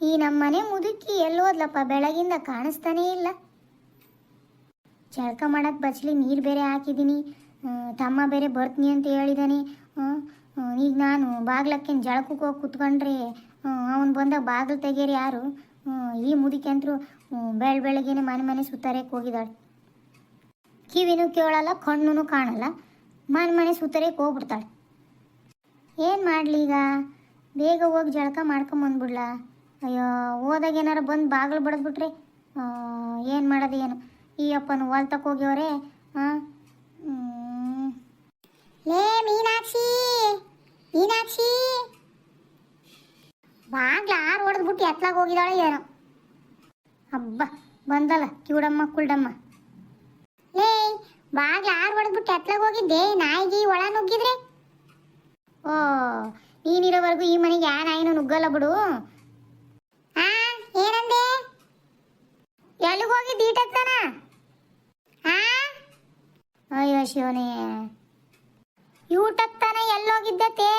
ಈ ನಮ್ಮನೆ ಮುದುಕಿ ಎಲ್ಲೋದ್ಲಪ್ಪ ಬೆಳಗಿಂದ ಕಾಣಿಸ್ತಾನೇ ಇಲ್ಲ. ಜಳಕ ಮಾಡಕ್ಕೆ ಬಚ್ಲಿ ನೀರು ಬೇರೆ ಹಾಕಿದ್ದೀನಿ ತಮ್ಮ ಬೇರೆ ಬರ್ತೀನಿ ಅಂತ ಹೇಳಿದಾನೆ. ಈಗ ನಾನು ಬಾಗ್ಲಕ್ಕೇನು ಜಳಕಕ್ಕೆ ಹೋಗಿ ಕುತ್ಕೊಂಡ್ರೆ ಅವನು ಬಂದಾಗ ಬಾಗಿಲು ತೆಗೀರಿ ಯಾರು? ಈ ಮುದುಕಿ ಅಂತರೂ ಬೆಳ ಬೆಳಗ್ಗೆನೆ ಮನೆ ಮನೆ ಸುತ್ತಾರಕ್ಕೆ ಹೋಗಿದ್ದಾಳೆ ಕಿವಿನೂ ಕೇಳಲ್ಲ ಕಣ್ಣು ಕಾಣಲ್ಲ. ಮನೆ ಮನೆ ಸುತ್ತರಕ್ಕೆ ಹೋಗ್ಬಿಡ್ತಾಳೆ. ಏನು ಮಾಡಲಿ ಈಗ? ಬೇಗ ಹೋಗಿ ಜಳಕ ಮಾಡ್ಕೊಂಬಂದ್ಬಿಡ್ಲಾ? ಅಯ್ಯೋ, ಹೋದಾಗ ಏನಾರು ಬಂದು ಬಾಗಿಲು ಬಡಿದ್ಬಿಟ್ರೆ ಏನು ಮಾಡೋದು ಏನು? ಈ ಅಪ್ಪನ ಹೊಲ್ತಕ್ಕೆ ಹೋಗ್ಯವ್ರೆ ಹಾಂ ಲೇ, ಮೀನಾಕ್ಷಿ ಮೀನಾಕ್ಷಿ. ಬಾಗ್ಲ ಆರು ಹೊಡೆದ್ಬಿಟ್ಟು ಎತ್ಲಾಗ ಹೋಗಿದಾಳೆ ಏನೋ. ಹಬ್ಬ ಬಂದಲ್ಲ, ಕಿವುಡಮ್ಮ, ಕುಲ್ಡಮ್ಮ. ಲೇ, ಬಾಗ್ಲ ಆರು ಹೊಡೆದ್ಬಿಟ್ಟು ಎತ್ಲಾಗ ಹೋಗಿದ್ದೆ, ನಾಯಿಗೆ ಒಳ ನುಗ್ಗಿದ್ರೆ? ಓ, ನೀನಿರೋವರೆಗೂ ಈ ಮನೆಗೆ ಯಾ ನಾಯಿನೂ ನುಗ್ಗಲ್ಲ ಬಿಡು. ಏನಂದೆ? ಎಲ್ಲಿಗೆ ಹೋಗಿ ದೀಟಕ್ತಾನ ಆ? ಅಯ್ಯೋ ಶಿವನೇ. ಊಟತ್ತಾನ ಎಲ್ಲೋಗಿದ್ದತೆ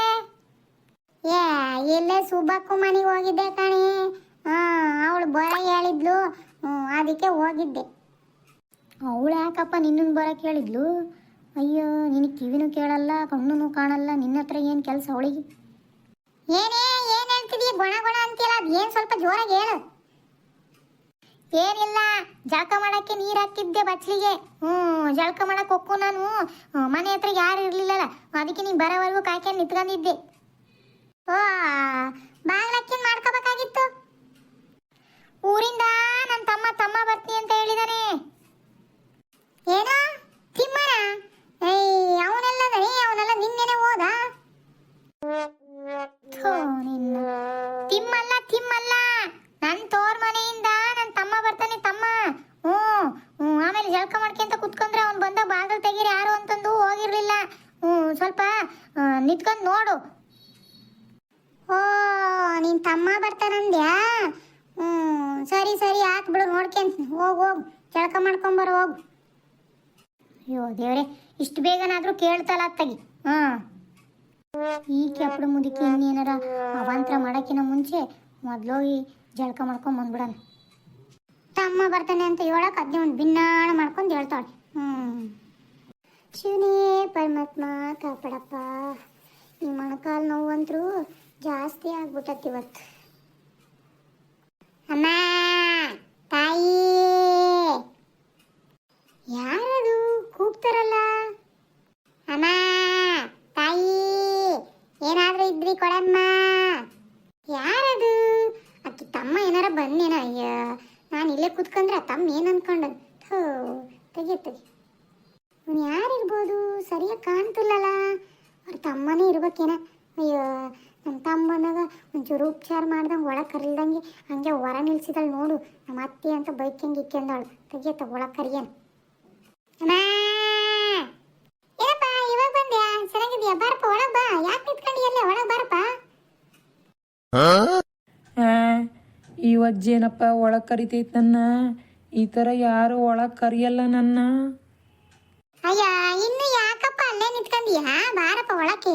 ಏ ಎಲ್ಲೇ ಸುಬ್ಬಕ್ಕು ಮನೆಗೆ ಹೋಗಿದ್ದೆ ಕಾಣಿ. ಹಾ, ಅವಳು ಬರ ಹೇಳಿದ್ಲು. ಅದಕ್ಕೆ ಹೋಗಿದ್ದೆ. ಅವಳು ಯಾಕಪ್ಪ ನಿನ್ನನ್ನು ಬರಕ್ಕೆ ಹೇಳಿದ್ಲು? ಅಯ್ಯೋ, ನಿನ್ನ ಕಿವಿನೂ ಕೇಳಲ್ಲ ಕಣ್ಣು ಕಾಣಲ್ಲ, ನಿನ್ನ ಹತ್ರ ಏನು ಕೆಲಸ ಅವಳಿಗೆ? ಏನೇ? ಗೊಣ ಗೊಣ ಅಂತೀಯಲ್ಲ, ಅದೇನ್ ಸ್ವಲ್ಪ ಜೋರಾಗಿ ಹೇಳು. ಏನಿಲ್ಲ, ಜಳಕ ಮಾಡಕ್ಕೆ ನೀರು ಹಾಕಿದ್ದೆ ಬಚ್ಲಿಗೆ. ಹ್ಮ್, ಜಳಕ ಮಾಡಕ್ ಹೊಕ್ಕು ನಾನು. ಮನೆ ಹತ್ರ ಯಾರು ಇರಲಿಲ್ಲಲ್ಲ, ಅದಕ್ಕೆ ನೀನ್ ಬರೋವರೆಗೂ ಕಾಯ್ಕೊಂಡು ನಿಂತ್ಕೊಂಡಿದ್ದೆ. ಓ, ಬಾಗ್ಲಕ್ಕಿನ್ ಮಾಡ್ಕೋಬೇಕಾಗಿತ್ತು? ಊರಿಂದ ನನ್ನ ತಮ್ಮ ತಮ್ಮ ಬರ್ತೀನಿ ಅಂತ ಹೇಳಿದಾನೆ. ಏನೋ, ತಿಮ್ಮನ? ಏಯ್, ಅವನೆಲ್ಲ ಅವನೆಲ್ಲ, ನಿನ್ನೆನೆ ಹೋದ ಥೋ, ನಿನ್ನ ತಿಮ್ಮಲ್ಲ ತಿಮ್ಮಲ್ಲ ನನ್ನ ತೋರ್ ಮನೆಯಿಂದ ನನ್ನ ತಮ್ಮ ಬರ್ತಾನೆ ತಮ್ಮ ಹ್ಞೂ ಹ್ಞೂ ಆಮೇಲೆ ಜಳಕ ಮಾಡ್ಕೊಂತ ಕುತ್ಕೊಂಡ್ರೆ ಅವ್ನು ಬಂದ ಬಾಗಿಲು ತೆಗೀರಿ ಯಾರು ಅಂತಂದು ಹೋಗಿರ್ಲಿಲ್ಲ ಹ್ಞೂ ಸ್ವಲ್ಪ ನಿಂತ್ಕೊಂಡು ನೋಡು ಓ ನಿನ್ ತಮ್ಮ ಬರ್ತಾನಂದ್ಯಾ ಹ್ಞೂ ಸರಿ ಸರಿ ಆತ್ ಬಿಡು ನೋಡ್ಕೊಂತ ಹೋಗು ಹೋಗು ಜಳಕ ಮಾಡ್ಕೊಂಬರೋ ಹೋಗು. ಅಯ್ಯೋ, ದೇವ್ರೆ, ಇಷ್ಟು ಬೇಗನಾದ್ರೂ ಕೇಳ್ತಲ್ಲ ಅತ್ತಗಿ. ಹಾಂ. ಈ ಕೆಪ್ಪಡು ಮುದುಕಿ ಇನ್ನೇನಾರ ಅವಾಂತರ ಮಾಡೋಕ್ಕಿಂತ ಮುಂಚೆ ಮೊದಲೋಗಿ ಜಳಕ ಮಾಡ್ಕೊಂಡ್ ಬಂದ್ಬಿಡೋಣ. ತಮ್ಮ ಬರ್ತಾನೆ ಅಂತ ಹೇಳಕ್ ಅದನ್ನೇ ಒಂದು ಭಿನ್ನಾಣ ಮಾಡ್ಕೊಂಡು ಹೇಳ್ತಾಳೆ. ಹ್ಮ್. ಶಿವನೇ ಪರಮಾತ್ಮ, ಕಾಪಾಡಪ್ಪ. ಈ ಮೊಣಕಾಲು ನೋವಂತರೂ ಜಾಸ್ತಿ ಆಗ್ಬಿಟ್ಟತ್ ಅಮ್ಮ ತಾಯಿ ಯಾರದು ಕೂಗ್ತಾರಲ್ಲ ಅಮ್ಮ ತಾಯಿ ಏನಾದ್ರೂ ಇದ್ರಿ ಕೊಡಮ್ಮ ಯಾರದು ಅಕ್ಕಿ ತಮ್ಮ ಏನಾರ ಬಂದೇನ ಅಯ್ಯ ನಾನು ಇಲ್ಲೇ ಕೂತ್ಕೊಂಡ್ರೆ ಆ ತಮ್ಮ ಏನು ಅನ್ಕೊಂಡ ಥೋ ತೆಗಿ ತೆಗಿ ಅವ್ನು ಯಾರಿರ್ಬೋದು? ಸರಿಯಾಗಿ ಕಾಣ್ತಿಲ್ಲಲ್ಲ ಅವ್ರ ತಮ್ಮನೇ ಇರ್ಬೇಕೇನ? ಅಯ್ಯೋ ನಮ್ಮ ತಮ್ಮ ಬಂದಾಗ ಒಂಚೂರು ಉಪಚಾರ ಮಾಡ್ದಂಗೆ ಒಳಗೆ ಕರಿಲ್ದಂಗೆ ಹಂಗೆ ಹೊರ ನಿಲ್ಸಿದಳು ನೋಡು. ನಮ್ಮ ಅತ್ತೆ ಅಂತ ಬೈಕ್ ಹೆಂಗೆ ಇಕ್ಕೆಂದಳು ತೆಗಿಯತ್ತ ಒಳಗೆ ಕರಿಯನ್. ಅಮ್ಮ! ಏನಪ್ಪ ಇವಾಗ ಬಂದ್ಯಾ? ಚೆನ್ನಾಗಿದ್ಯಾ? ಬಾರಪ್ಪ ಒಳಗ್ ಬಾ. ಯಾಕೆ ನಿಂತ್ಕೊಂಡಿ ಅಲ್ಲೇ? ಒಳಗ್ ಬಾರಪ್ಪ. ಆ, ಈ ಅಜ್ಜೇನಪ್ಪ ಒಳಗೆ ಕರಿತೈತ್ ನನ್ನ. ಈ ಥರ ಯಾರು ಒಳಗೆ ಕರಿಯಲ್ಲ ನನ್ನ. ಅಯ್ಯ ಇನ್ನು ಯಾಕಪ್ಪ ಅಲ್ಲೇ ನಿಂತ್ಕೊಂಡ್ಯಾ? ಬಾರಪ್ಪ ಒಳಕ್ಕೆ.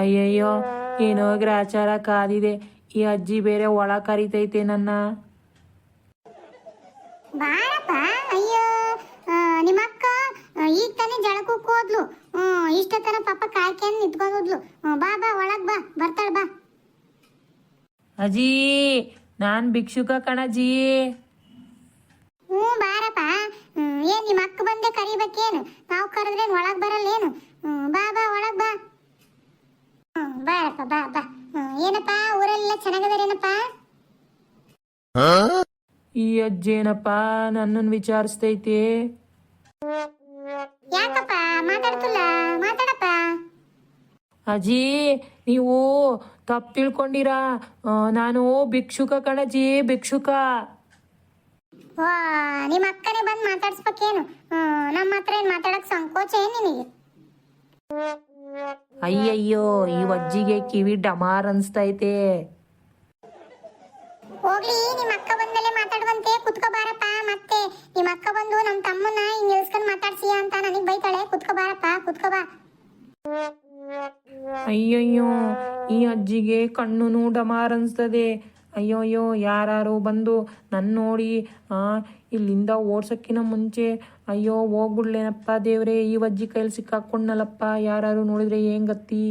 ಅಯ್ಯಯ್ಯೋ ಏನೋ ಗ್ರಾಚಾರ ಕಾದಿದೆ. ಈ ಅಜ್ಜಿ ಬೇರೆ ಒಳ ಕರಿತೈತೆ ನನ್ನ. ಬಾರಪ್ಪ ಅಯ್ಯೋ ನಿಮ್ಮಕ್ಕ ಈಗ ತಾನೇ ಜಳಕಕ್ಕೆ ಹೋದ್ಲು. ಇಷ್ಟತನ ಪಾಪ ಕಾಯ್ಕೊಂಡು ನಿಂತ್ಕೊಂಡ್ಲು ಬಾ ಬಾ ಒಳಗ್ ಬಾ ಬರ್ತಾಳ ಬಾ. ಅಜ್ಜಿ ನಾನು ಭಿಕ್ಷುಕ ಕಣಜ್ಜಿ ಹ್ಞೂ ಬಾರಪ್ಪ ಹ್ಮ್, ಏನ್ ನಿಮ್ಮ ಅಕ್ಕ ಬಂದೆ ಕರಿಬೇಕೇನು? ನಾವು ಕರೆದ್ರೇನು ಒಳಗ್ ಬರಲ್ಲೇನು? ಏನು ಬಾ ಬಾ ಒಳಗ್ ಬಾ. ಹ್ಮ್, ಬಾರಪ್ಪ ಬಾ ಬಾ. ಏನಪ್ಪ? ಊರಲ್ಲ ಚೆನ್ನಾಗದಾರೇನಪ್ಪ ಈ ಅಜ್ಜೇನಪ್ಪ ನನ್ನನ್ನು ವಿಚಾರಿಸ್ತೈತಿ. ಯಾಕಪ್ಪ? ಮಾತಾಡ್ತಿಲ್ಲ? ಮಾತಾಡಪ್ಪ. ಅಜ್ಜಿ ನೀವು ತಪ್ಪು ತಿಳ್ಕೊಂಡಿರಾ ನಾನು ಭಿಕ್ಷುಕ ಕಣಜಿ ಭಿಕ್ಷುಕ. ವಾ ನಿಮ್ಮ ಅಕ್ಕನೇ ಬಂದು ಮಾತಾಡ್ಸ್ಬೇಕೇನು? ನಮ್ಮ ಹತ್ರ ಏನು ಮಾತಾಡಕ್ ಸಂಕೋಚ ಏನ್ ನಿನಗೆ? ಅಯ್ಯಯ್ಯೋ ಈ ಅಜ್ಜಿಗೆ ಕಿವಿ ಡಮಾರ್ ಅನ್ಸ್ತೈತೆ. ಹೋಗ್ಲಿ ನಿಮ್ಮ ಅಕ್ಕ ಬಂದಲೇ ಮಾತಾಡುವಂತೆ ಕುತ್ಕೋ ಬಾರಪ್ಪ ಮತ್ತೆ ನಿಮ್ಮ ಅಕ್ಕ ಬಂದು ನಮ್ಮ ತಮ್ಮನ ಹಿಂಗ್ ನಿಲ್ಸ್ಕೊಂಡ್ ಮಾತಾಡ್ಸಿಯ ಅಂತ ನನಗ್ ಬೈತಾಳೆ. ಕುತ್ಕೋ ಬಾರಪ್ಪ ಕುತ್ಕೋ ಬಾ ಅಯ್ಯಯ್ಯೋ ಈ ಅಜ್ಜಿಗೆ ಕಣ್ಣು ಡಮಾರ್ ಅನ್ಸ್ತದೆ. ಅಯ್ಯೋ ಅಯ್ಯೋ ಯಾರು ಬಂದು ನನ್ನ ನೋಡಿ ಇಲ್ಲಿಂದ ಓಡ್ಸಕ್ಕಿನ ಮುಂಚೆ ಅಯ್ಯೋ ಹೋಗ್ಬಿಡ್ಲೇನಪ್ಪ ದೇವ್ರೆ ಈ ಅಜ್ಜಿ ಕೈಲಿ ಸಿಕ್ಕಾಕೊಂಡ್ನಲ್ಲಪ್ಪ ಯಾರು ನೋಡಿದ್ರೆ ಏನ್ ಗತಿ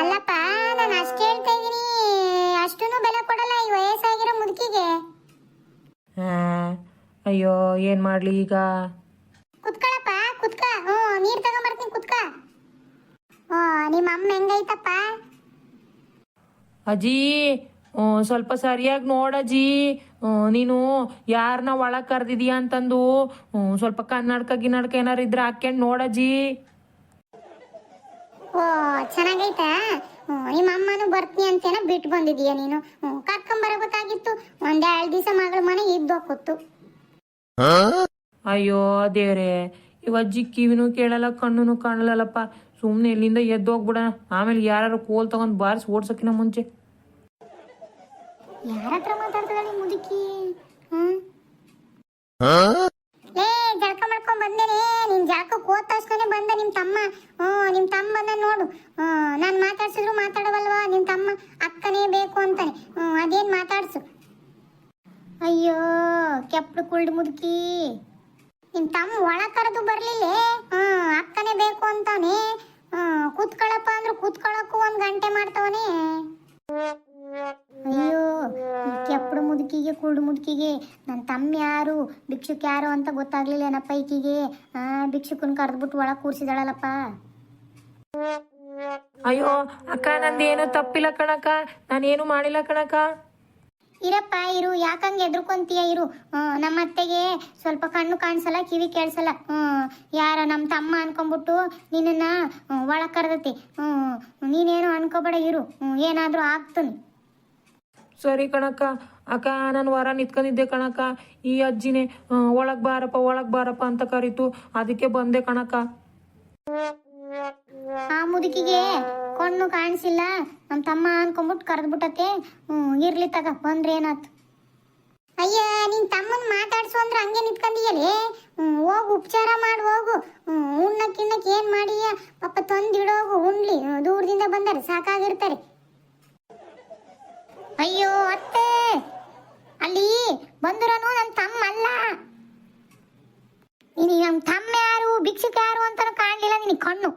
ಅಲ್ಲಪ್ಪ ನಾನು ಅಷ್ಟು ಹೇಳ್ತಾ ಅಷ್ಟೂ ಬೆಲೆ ಕೊಡಲ್ಲ ಈ ವಯಸ್ಸಾಗಿರೋ ಮುದುಕಿಗೆ. ಅಯ್ಯೋ ಏನ್ ಮಾಡ್ಲಿ ಈಗ? ಕುತ್ಕೊಳಪ್ಪ ಕುತ್ಕ. ಹ್ಞೂ ನೀರ್ ತಗೊಂಬರ್ತೀನಿ ಕುತ್ಕ. ಓ ನಿಮ್ಮ ಅಮ್ಮ ಹೆಂಗೈತಪ್ಪ? ಅಜ್ಜಿ ಸ್ವಲ್ಪ ಸರಿಯಾಗಿ ನೋಡಜ್ಜಿ ನೀನು ಯಾರನ್ನ ಒಳಗ್ ಕರೆದಿದೀಯ ಅಂತಂದು ಸ್ವಲ್ಪ ಕನ್ನಡಕ ಗಿನ್ನಡಕ ಏನಾರು ಇದ್ರೆ ಹಾಕ್ಯಂಡ್ ನೋಡಜ್ಜಿ ಓ ಚೆನ್ನಾಗೈತಾ? ನಿಮ್ಮ ಅಮ್ಮನು ಬರ್ತೀನಿ ಅಂತೇನ ಬಿಟ್ಟು ಬಂದಿದೀಯ ನೀನು. ಕರ್ಕೊಂಬರಬೇಕಾಗಿತ್ತು ಒಂದೆರಡು ದಿವಸ ಮಗಳ ಮನೆ ಇದ್ದೋಕೊತ್ತು ಅಯ್ಯೋ ದೇವ್ರೆ ಇವಜ್ಜಿ ಅಜ್ಜಿ ಕಿವಿನೂ ಕೇಳಲ್ಲ ಕಣ್ಣುನು ಕಾಣಲ್ಲಪ್ಪ ಸುಮ್ಮನೆ ಇಲ್ಲಿಂದ ಎದ್ದೋಗ್ಬಿಡ ಆಮೇಲೆ ಯಾರು ಕೋಲ್ ತಗೊಂಡ್ ಬಾರಿಸಿ ಓಡ್ಸಕ್ಕಿನ ಮುಂಚೆ. ಯಾರ ಹತ್ರ ಮಾತಾಡ್ತಿದ್ದಾಳೆ ನೀ ಮುದುಕಿ? ಲೇ ಜಳಕ ಮಾಡ್ಕೊಂಡ್ ಬಂದೇನೆ. ನಿನ್ ಜಳಕ ಹೋದ ತಕ್ಷಣ ಬಂದ ನಿಮ್ ತಮ್ಮ. ಹ್ಮ್ ನಿಮ್ ತಮ್ಮ ಬಂದ ನೋಡು. ನಾನು ಮಾತಾಡ್ಸಿದ್ರು ಮಾತಾಡವಲ್ವಾ? ನಿಮ್ ತಮ್ಮ ಅಕ್ಕನೇ ಬೇಕು ಅಂತಾನೆ. ಹ್ಮ್ ಅದೇನ್ ಮಾತಾಡ್ಸು? ಅಯ್ಯೋ ಕೆಪ್ಪಳು ಕುಳ್ಳು ಮುದುಕಿ. ನಿಮ್ ತಮ್ಮ ಒಳ ಕರೆದು ಬರ್ಲಿಲ್ಲ ಹ್ಮ್ ಅಕ್ಕನೇ ಬೇಕು ಅಂತಾನೆ. ಹ್ಮ್ ಕೂತ್ಕೊಳ್ಳಪ್ಪ ಅಂದ್ರು ಕೂತ್ಕೊಳ್ಳಕ್ಕೂ ಒಂದ್ ಗಂಟೆ ಮಾಡ್ತವನೇ. ಅಯ್ಯೋ ಕೆಪ್ಪಡು ಮುದುಕಿಗೆ ಕುರುಡು ಮುದುಕಿಗೆ. ನನ್ನ ತಮ್ಮ ಯಾರು? ಭಿಕ್ಷುಕ್ ಯಾರು ಅಂತ ಗೊತ್ತಾಗ್ಲಿಲ್ಲ ಏನಪ್ಪ ಈಕಿಗೆ? ಆ ಭಿಕ್ಷುಕನ್ ಕರೆದ್ಬಿಟ್ಟು ಒಳಗೆ ಕೂರ್ಸಿದಾಳಲ್ಲಪ್ಪ. ಅಯ್ಯೋ ಅಕ್ಕ ನಂದೇನು ತಪ್ಪಿಲ್ಲ ಕಣಕ್ಕ. ನಾನೇನು ಮಾಡಿಲ್ಲ ಕಣಕ ಇರಪ್ಪ ಇರು. ಯಾಕಂಗೆ ಎದ್ರುಕೊಂತೀಯ ಇರು. ಹ್ಮ್, ನಮ್ಮ ಅತ್ತೆಗೆ ಸ್ವಲ್ಪ ಕಣ್ಣು ಕಾಣಿಸಲ್ಲ ಕಿವಿ ಕೇಳಿಸಲ್ಲ. ಹ್ಮ್ ಯಾರ ನಮ್ಮ ತಮ್ಮ ಅನ್ಕೊಂಬಿಟ್ಟು ನಿನ್ನನ್ನ ಒಳ ಕರೆದತಿ. ಹ್ಮ್ ನೀನೇನು ಅನ್ಕೋಬೇಡ ಇರು. ಏನಾದ್ರೂ ಆಗ್ತಾನೆ ಸರಿ ಕಣಕ್ಕ. ಅಕ್ಕ, ನಾನು ಹೊರ ನಿಂತ್ಕೊಂಡಿದ್ದೆ ಕಣಕ್ಕ. ಈ ಅಜ್ಜಿನೇ ಒಳಗೆ ಬಾರಪ್ಪ, ಒಳಗ್ ಬಾರಪ್ಪ ಅಂತ ಕರೀತು. ಅದಕ್ಕೆ ಬಂದೆ ಕಣಕ್ಕ. ಆ ಮುದುಕಿಗೆ ಕಣ್ಣು ಕಾಣಿಸಿಲ್ಲ. ನಮ್ಮ ತಮ್ಮ ಅನ್ಕೊಂಬಿಟ್ಟು ಕರೆದ್ಬಿಟ್ಟತೆ. ಇರ್ಲಿ ತಗ, ಬಂದ್ರೆ ಏನಾತು? ಅಯ್ಯ, ನಿನ್ ತಮ್ಮನ್ ಮಾತಾಡ್ಸು ಅಂದ್ರೆ ಹಂಗೆ ನಿಂತ್ಕೊಂಡಿಯಲೇ? ಹೋಗು, ಉಪಚಾರ ಮಾಡಿ, ಹೋಗು. ಉಣ್ಣಕ್ಕಿನ್ನಕ್ಕೆ ಏನ್ ಮಾಡಿಯ? ಪಾಪ ತಂದಿಡೋಗು, ಉಣ್ಲಿ. ದೂರದಿಂದ ಬಂದಾರೆ, ಸಾಕಾಗಿರ್ತಾರೆ. ಅಯ್ಯೋ ಅತ್ತೆ. ಅಲ್ಲಿ ಬಂದಿರೋನು ನನ್ನ ತಮ್ಮ ಅಲ್ಲ ನೀನು ನಮ್ಮ ತಮ್ಮ ಯಾರು ಭಿಕ್ಷುಕ ಯಾರು ಅಂತ ಕಾಣಲಿಲ್ಲ ನಿನಗೆ ಕಣ್ಣು.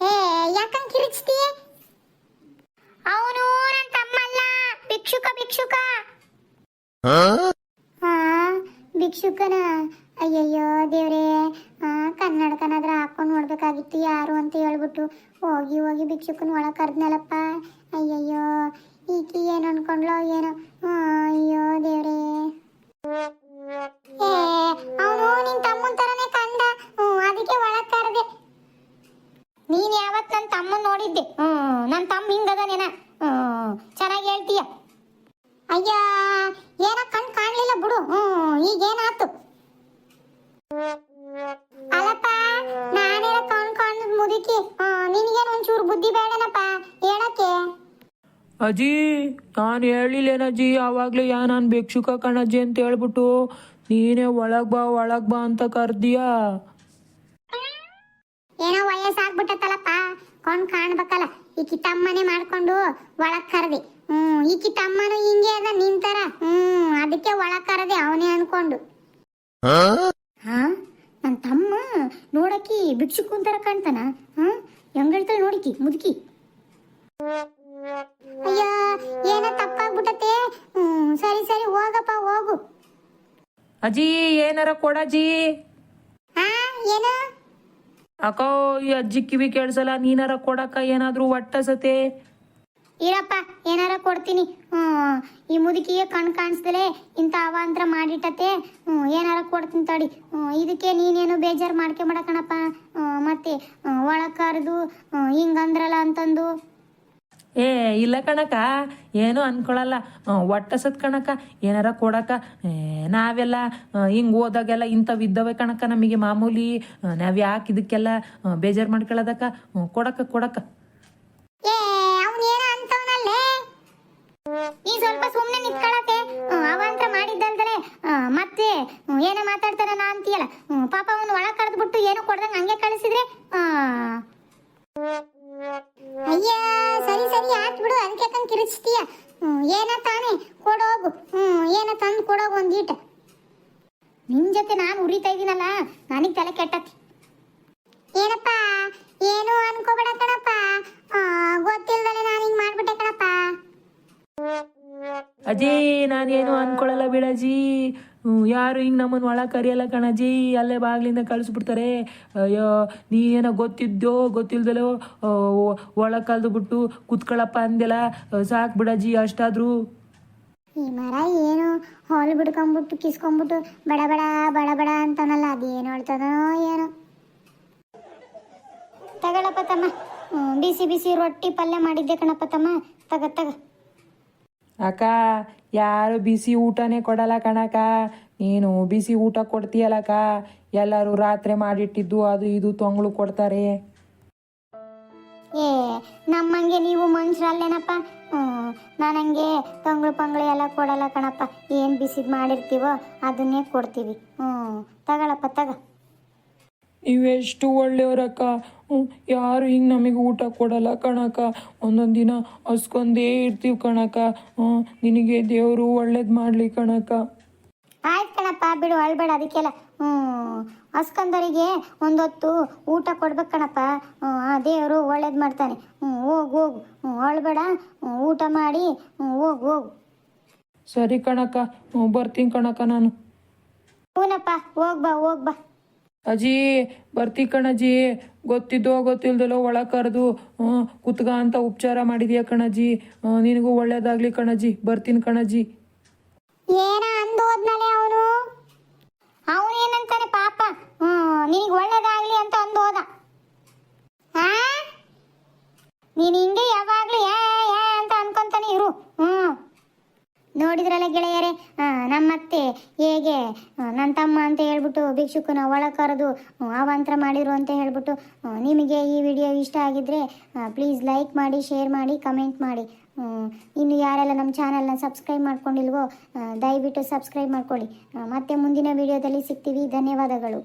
ಏ ಯಾಕಂಗ್ ಕಿರಿಚ್ತೀಯ ಅವನು ನನ್ನ ತಮ್ಮ ಅಲ್ಲ ಭಿಕ್ಷುಕ ಭಿಕ್ಷುಕ. ಹಾ? ಭಿಕ್ಷುಕನ. ಅಯ್ಯಯ್ಯೋ ದೇವ್ರೇ. ಕನ್ನಡಕನಾದ್ರ ಹಾಕೊಂಡು ನೋಡ್ಬೇಕಾಗಿತ್ತು ಯಾರು ಅಂತ ಹೇಳ್ಬಿಟ್ಟು ಹೋಗಿ ಹೋಗಿ ಭಿಕ್ಷುಕನ ಒಳಗೆ ಕರೆದ್ನಲ್ಲಪ್ಪ. ಅಯ್ಯಯ್ಯೋ ಈಕಿ ಏನು ಅನ್ಕೊಂಡ್ಲೋ ಏನೋ. ಅಯ್ಯೋ ದೇವ್ರೇ. ಅವನು ನಿನ್ ತಮ್ಮನ ತರನೇ ಕಂಡ ಅದಕ್ಕೆ ಒಳಗ್ ಕರೆದೆ. ನೀನ್ ಯಾವತ್ ನನ್ನ ತಮ್ಮನ್ ನೋಡಿದ್ದೆ? ಹ್ಮ್ ನನ್ನ ತಮ್ಮ ಹಿಂಗದನೇನ ಹ್ಮ್, ಚೆನ್ನಾಗಿ ಹೇಳ್ತೀಯ? ಅಯ್ಯ, ಏನ ಕಣ್ ಕಾಣ್ಲಿಲ್ಲ ಬಿಡು. ಹ್ಮ್ ಈಗೇನಾತು ಅಲ್ಲಪ್ಪ ನಾನೇನ ಕಣ್ ಕಾಣ್ ಮುದುಕಿ. ನಿನಗೆ ನಿನಗೇನು ಒಂಚೂರು ಬುದ್ಧಿ ಬೇಡನಪ್ಪ ಹೇಳಕ್ಕೆ? ಅಜ್ಜಿ ನಾನು ಹೇಳಿಲ್ಲೇನಜ್ಜಿ ಆವಾಗ್ಲೇ ಯಾ ನಾನು ಭಿಕ್ಷುಕ ಕಣಜ್ಜಿ ಅಂತ ಹೇಳ್ಬಿಟ್ಟು ನೀನೇ ಒಳಗ್ ಬಾ ಒಳಗ್ ಬಾ ಅಂತ ಕರ್ದಿಯಾ. ಏನೋ ವಯಸ್ಸಾಗ್ಬಿಟ್ಟತ್ತಲ್ಲಪ್ಪ ಕೊಂಡ್ ಕಾಣ್ಬೇಕಲ್ಲ ಈಕಿ ತಮ್ಮನೆ ಮಾಡ್ಕೊಂಡು ಒಳಗ್ ಕರ್ದಿ. ಹ್ಮ್ ಈಕಿ ತಮ್ಮನು ಹಿಂಗೆ ಅದ ನಿಂತರ ಹ್ಮ್ ಅದಕ್ಕೆ ಒಳಗ್ ಕರದೆ ಅವನೇ ಅನ್ಕೊಂಡು. ಹಾ? ನನ್ ತಮ್ಮ ನೋಡಕಿ ಭಿಕ್ಷುಕು ತರ ಕಾಣ್ತಾನ. ಹಾ? ಹೆಂಗ್ ಹೇಳ್ತಾಳೆ ನೋಡಿಕಿ ಮುದುಕಿ? ಅಯ್ಯ ಏನೋ ತಪ್ಪಾಗ್ಬಿಟ್ಟತೆ ಸರಿ ಸರಿ ಹೋಗಪ್ಪ ಹೋಗು. ಅಜ್ಜಿ ಏನಾರ ಕೊಡಜ್ಜಿ ಹಾ ಏನು? ಅಕ್ಕೋ ಈ ಅಜ್ಜಿ ಕಿವಿ ಕೇಳ್ಸಲ್ಲ ನೀನಾರ ಕೊಡಕ್ಕ ಒಟ್ಟ ಸತೆ? ಇರಪ್ಪ ಏನಾರ ಕೊಡ್ತೀನಿ. ಹ್ಮ್ ಈ ಮುದುಕಿಗೆ ಕಣ್ ಕಾಣಿಸ್ದಲೆ ಇಂಥ ಅವಾಂತರ ಮಾಡಿಟ್ಟತೆ ಹ್ಮ್ ಏನಾರ ಕೊಡ್ತೀನಿ ತಡಿ. ಹ್ಮ್ ಇದಕ್ಕೆ ನೀನೇನು ಬೇಜಾರು ಮಾಡ್ಕೊಂಬೇಡ ಕಣಪ್ಪ ಹ್ಮ್ ಮತ್ತೆ ಒಳಕಾರದು ಹಿಂಗಂದ್ರಲ್ಲ ಅಂತಂದು. ಏ, ಇಲ್ಲ ಕಣಕ, ಏನು ಅನ್ಕೊಳಲ್ಲ. ಒಟ್ಟಸತ್ ಕಣಕ, ಏನಾರ ಕೊಡಕ. ನಾವೆಲ್ಲ ಹಿಂಗ್ ಓದಾಗೆಲ್ಲ ಇಂಥವ್ ಇದ್ದವೇ ಕಣಕ ನಮಗೆ ಮಾಮೂಲಿ. ನಾವು ಯಾಕೆ ಇದಕ್ಕೆಲ್ಲ ಬೇಜಾರು ಮಾಡ್ಕೊಳ್ಳೋದಕ್ಕ ಕೊಡಕ ಕೊಡಕ. ನೀ ಸ್ವಲ್ಪ ಸುಮ್ಮನೆ ನಿಂತ್ಕೊಳತೆ ಅವಾಂತರ ಮಾಡಿದ್ದಲ್ದಲೆ ಮತ್ತೆ ಏನೇ ನಾ ಅಂತೀಯಲ್ಲ. ಪಾಪ ಅವನು ಒಳಗೆ ಕಳೆದ್ಬಿಟ್ಟು ಏನೋ ಕೊಡ್ದಂಗೆ ಹಂಗೆ ಕಳಿಸಿದ್ರೆ ಅಯ್ಯ, ಸರಿ ಸರಿ, ಆತ್ ಬಿಡು. ಅದಕ್ಕೆ ಯಾಕಂಗ್ ಕಿರಿಚ್ತೀಯ? ಏನ ತಾನೆ? ಕೊಡೋಗು ಹ್ಮ್, ಏನ ತಂದು ಕೊಡೋಗು ಒಂದೀಟ ನಿನ್ ಜೊತೆ ನಾನು ಉರಿತಾ ಇದೀನಲ್ಲ, ನನಗ್ ತಲೆ ಕೆಟ್ಟತಿ. ಏನಪ್ಪ? ಏನು ಅನ್ಕೋಬೇಡ ಕಣಪ್ಪ. ಗೊತ್ತಿಲ್ಲದಲೆ ನಾನು ಹಿಂಗ್ ಮಾಡ್ಬಿಟ್ಟೆ ಕಣಪ್ಪ. ಅಜಿ, ನಾನೇನು ಅನ್ಕೊಳಲ್ಲ ಬಿಡಜಿ ಯಾರು ಹಿಂಗೆ ನಮ್ಮನ್ನು ಒಳ ಕರಿಯಲ್ಲ ಕಣಜಿ, ಅಲ್ಲೇ ಬಾಗ್ಲಿಂದ ಕಳಿಸ್ಬಿಡ್ತಾರೆ. ಅಯ್ಯೋ ನೀ ಏನೋ ಗೊತ್ತಿದ್ದೋ ಗೊತ್ತಿಲ್ದಲೋ ಒಳ ಕಲ್ದು ಬಿಟ್ಟು ಕುತ್ಕೊಳ್ಳಪ್ಪ ಅಂದೆಲ್ಲ ಸಾಕು ಬಿಡಜ್ಜಿ ಅಷ್ಟಾದರೂ. ಈ ಮರ ಏನು ಹಾಲು ಬಿಡ್ಕೊಂಬಿಟ್ಟು, ಕಿಸ್ಕೊಂಬಿಟ್ಟು, ಬಡ ಬಡ ಬಡ ಬಡ ಅಂತಾನಲ್ಲ, ಅದೇನು ಹೇಳ್ತದೋ ಏನೋ. ತಗೊಳಪ್ಪ ತಮ್ಮ. ಬಿಸಿ ಬಿಸಿ ರೊಟ್ಟಿ ಪಲ್ಯ ಮಾಡಿದ್ದೆ ಕಣಪ್ಪ ತಮ್ಮ. ತಗ ತಗ. ಅಕ್ಕ, ಯಾರು ಬಿಸಿ ಊಟನೇ ಕೊಡಲ್ಲ ಕಣಕ್ಕ. ನೀನು ಬಿಸಿ ಊಟ ಕೊಡ್ತೀಯಲ್ಲಕ್ಕ ಎಲ್ಲರೂ ರಾತ್ರಿ ಮಾಡಿಟ್ಟಿದ್ದು, ಅದು ಇದು ತೊಂಗಳು ಕೊಡ್ತಾರೆ. ಏ, ನಮ್ಮಂಗೆ ನೀವು ಮನುಷ್ಯರಲ್ಲೇನಪ್ಪ? ನಾನಂಗೆ ತಂಗಳು ಪಂಗಳು ಎಲ್ಲ ಕೊಡಲ್ಲ ಕಣಪ್ಪ. ಏನು ಬಿಸಿದು ಮಾಡಿರ್ತೀವೋ ಅದನ್ನೇ ಕೊಡ್ತೀವಿ. ಹ್ಞೂ ತಗೊಳಪ್ಪ, ತಗ. ನೀವೆಷ್ಟು ಒಳ್ಳೆಯವರಕ್ಕ ಹ್ಞೂ ಯಾರು ಹಿಂಗೆ ನಮಗೆ ಊಟ ಕೊಡಲ್ಲ ಕಣಕ್ಕ? ಒಂದೊಂದು ದಿನ ಹಸ್ಕೊಂಡೇ ಇರ್ತೀವಿ ಕಣಕ್ಕ. ಹ್ಞೂ ನಿನಗೆ ದೇವರು ಒಳ್ಳೇದು ಮಾಡಲಿ ಕಣಕ್ಕ. ಆಯ್ತು ಕಣಪ್ಪ ಬಿಡು ಅಳ್ಬೇಡ ಅದಕ್ಕೆಲ್ಲ. ಹ್ಞೂ ಹಸ್ಕಂದರಿಗೆ ಒಂದೊತ್ತು ಊಟ ಕೊಡ್ಬೇಕು ಕಣಪ್ಪ. ಹ್ಞೂ ಆ ದೇವರು ಒಳ್ಳೇದು ಮಾಡ್ತಾನೆ. ಹ್ಞೂ ಹೋಗು ಹೋಗು. ಹ್ಞೂ ಅಳ್ಬೇಡ. ಊಟ ಮಾಡಿ. ಹ್ಞೂ ಹೋಗು ಹೋಗು. ಸರಿ ಕಣಕ್ಕ ಹ್ಞೂ ಬರ್ತೀನಿ ಕಣಕ್ಕ ನಾನು. ಹ್ಞೂನಪ್ಪ ಹೋಗ್ಬಾ ಬಾ ಹೋಗ್ ಬಾ. ಅಜ್ಜಿ ಬರ್ತಿ ಕಣಜ್ಜಿ ಗೊತ್ತಿದ್ದೋ ಗೊತ್ತಿಲ್ದಲೋ ಒಳ ಕರೆದು ಕುತ್ಗ ಅಂತ ಉಪಚಾರ ಮಾಡಿದ್ಯಾ ಕಣಜ್ಜಿ ನಿನಗೂ ಒಳ್ಳೇದಾಗ್ಲಿ ಕಣಜ್ಜಿ ಬರ್ತೀನಿ ಕಣಜ್ಜಿ ಏನ ಅಂದು ಅವನು? ಅವನು ಏನಂತಾನೆ ಪಾಪ? ನಿನಗೆ ಒಳ್ಳೇದಾಗ್ಲಿ ಅಂತ ಅಂದು ಹೋದ ನೀನು ಹಿಂಗೆ ಯಾವಾಗ್ಲೂ ಯಾ ಯಾ ಅಂತ ಅನ್ಕೊಂತಾನೆ ಇರು. ಹ್ಞೂ. ನೋಡಿದ್ರಲ್ಲ ಗೆಳೆಯರೇ? ನಮ್ಮತ್ತೆ ಹೇಗೆ? ನನ್ನ ತಮ್ಮ ಅಂತ ಹೇಳ್ಬಿಟ್ಟು ಭಿಕ್ಷುಕನ ಒಳ ಕರೆದು ಆವಾಂತ್ರ ಅವಾಂತರ ಮಾಡಿರು ಅಂತ ಹೇಳ್ಬಿಟ್ಟು ನಿಮಗೆ ಈ ವಿಡಿಯೋ ಇಷ್ಟ ಆಗಿದ್ರೆ ಪ್ಲೀಸ್ ಲೈಕ್ ಮಾಡಿ ಶೇರ್ ಮಾಡಿ ಕಮೆಂಟ್ ಮಾಡಿ. ಇನ್ನು ಯಾರೆಲ್ಲ ನಮ್ಮ ಚಾನಲ್ನ ಸಬ್ಸ್ಕ್ರೈಬ್ ಮಾಡ್ಕೊಂಡಿಲ್ವೋ ದಯವಿಟ್ಟು ಸಬ್ಸ್ಕ್ರೈಬ್ ಮಾಡ್ಕೊಳ್ಳಿ. ಮತ್ತೆ ಮುಂದಿನ ವಿಡಿಯೋದಲ್ಲಿ ಸಿಗ್ತೀವಿ. ಧನ್ಯವಾದಗಳು.